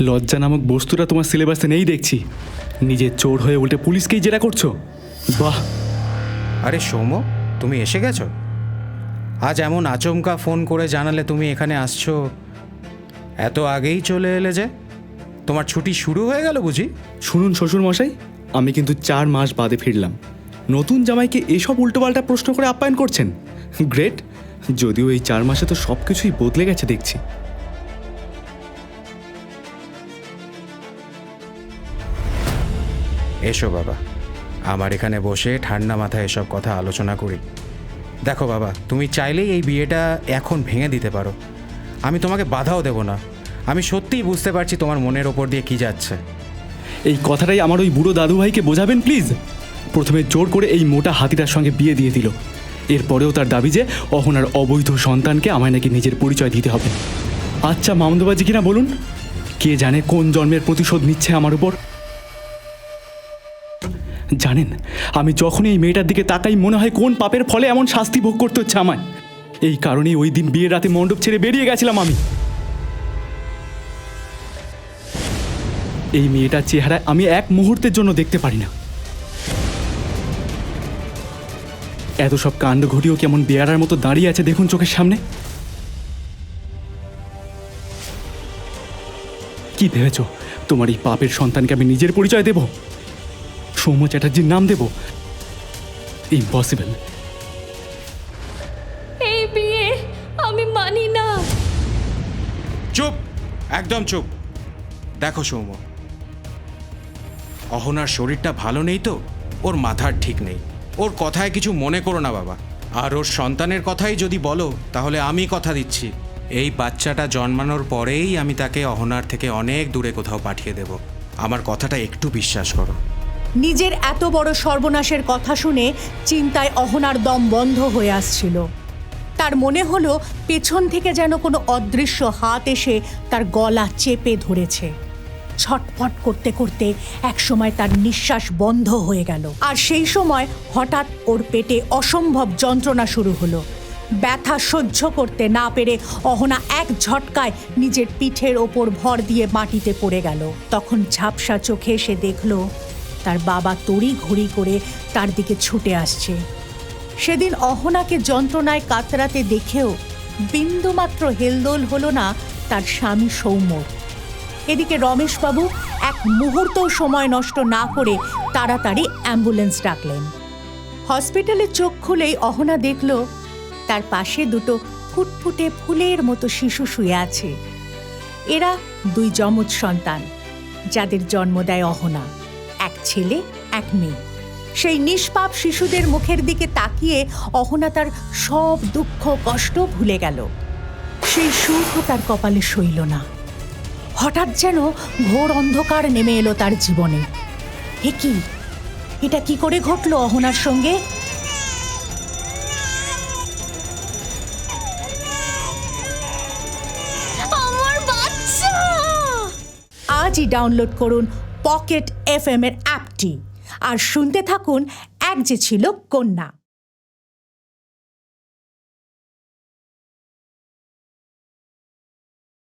লজ্জা নামক বস্তুটা তোমার সিলেবাসে নেই দেখছি। নিজের চোর হয়ে উল্টে পুলিশকেই জেরা করছ। বাহ। আরে সৌম্য তুমি এসে গেছো? আজ এমন আচমকা ফোন করে জানালে তুমি এখানে আসছো। এত আগেই চলে এলে যে। তোমার ছুটি শুরু হয়ে গেল বুঝি? শুনুন শ্বশুর মশাই আমি কিন্তু চার মাস বাদে ফিরলাম। নতুন জামাইকে এসব উল্টোপাল্টা প্রশ্ন করে আপ্যায়ন করছেন। গ্রেট যদিও এই চার মাসে তো সব কিছুই বদলে গেছে দেখছি। এসো বাবা। আমার এখানে বসে ঠান্ডা মাথায় এসব কথা আলোচনা করি। দেখো বাবা, তুমি চাইলেই এই বিয়েটা এখন ভেঙে দিতে পারো। আমি তোমাকে বাধাও দেব না। আমি সত্যিই বুঝতে পারছি তোমার মনের ওপর দিয়ে কি যাচ্ছে। এই কথাটাই আমার ওই বুড়ো দাদুভাইকে বোঝাবেন প্লিজ প্রথমে জোর করে এই মোটা হাতিটার সঙ্গে বিয়ে দিয়ে দিল। এরপরেও তার দাবি যে অহনার অবৈধ সন্তানকে আমায় নাকি নিজের পরিচয় দিতে হবে। আচ্ছা মামদবাজি কিনা বলুন? কে জানে কোন জন্মের প্রতিশোধ নিচ্ছে আমার উপর? জানেন, আমি যখনই এই মেয়েটার দিকে তাকাই, মনে হয় কোন পাপের ফলে এমন শাস্তি ভোগ করতে হচ্ছে আমায়। এই কারণেই ওই দিন বিয়ের রাতে মণ্ডপ ছেড়ে বেরিয়ে গেছিলাম আমি। এই মেয়েটার চেহারা আমি এক মুহূর্তের জন্য দেখতে পারি না। এত সব কাণ্ড ঘটিও কেমন বেয়ারার মতো দাঁড়িয়ে আছে দেখুন চোখের সামনে। কি ভেবেছ? তোমার এই পাপের সন্তানকে আমি নিজের পরিচয় দেব? সৌম্য চ্যাটার্জির নাম দেব? ইম্পসিবল এই বিয়ে আমি মানি না। চুপ! একদম চুপ। দেখো সৌম্য অহনার শরীরটা ভালো নেই তো? ওর মাথার ঠিক নেই। ওর কথায় কিছু মনে করো না বাবা। আর ওর সন্তানের কথাই যদি বলো তাহলে আমি কথা দিচ্ছি। এই বাচ্চাটা জন্মানোর পরেই আমি তাকে অহনার থেকে অনেক দূরে কোথাও পাঠিয়ে দেব। আমার কথাটা একটু বিশ্বাস করো। নিজের এত বড় সর্বনাশের কথা শুনে চিন্তায় অহনার দম বন্ধ হয়ে আসছিল। তার মনে হলো পেছন থেকে যেন কোনো অদৃশ্য হাত এসে তার গলা চেপে ধরেছে। ছটফট করতে করতে একসময় তার নিঃশ্বাস বন্ধ হয়ে গেল। আর সেই সময় হঠাৎ ওর পেটে অসম্ভব যন্ত্রণা শুরু হলো। ব্যথা সহ্য করতে না পেরে অহনা এক ঝটকায় নিজের পিঠের ওপর ভর দিয়ে মাটিতে পড়ে গেল। তখন ঝাপসা চোখে সে দেখল তার বাবা তড়ি ঘড়ি করে তার দিকে ছুটে আসছে। সেদিন অহনাকে যন্ত্রণায় কাতরাতে দেখেও বিন্দুমাত্র হেলদোল হলো না তার স্বামী সৌম্যর। এদিকে রমেশবাবু এক মুহূর্ত সময় নষ্ট না করে তাড়াতাড়ি অ্যাম্বুলেন্স ডাকলেন। হসপিটালে চোখ খুলেই অহনা দেখল তার পাশে দুটো ফুটফুটে ফুলের মতো শিশু শুয়ে আছে। এরা দুই যমজ সন্তান, যাদের জন্ম দেয় অহনা। ছেলে এক মেয়ে। সেই নিষ্পাপ শিশুদের মুখের দিকে তাকিয়ে অহনা তার সব দুঃখ কষ্ট ভুলে গেল। সেই সুখ তার কপালে সইল না। হঠাৎ যেন ঘোর অন্ধকার নেমে এলো তার জীবনে। এ কি? এটা কি করে ঘটলো অহনার সঙ্গে? আজই ডাউনলোড করুন পকেট এফ এম এর অ্যাপটি। আর শুনতে থাকুন এক যে ছিল কন্যা।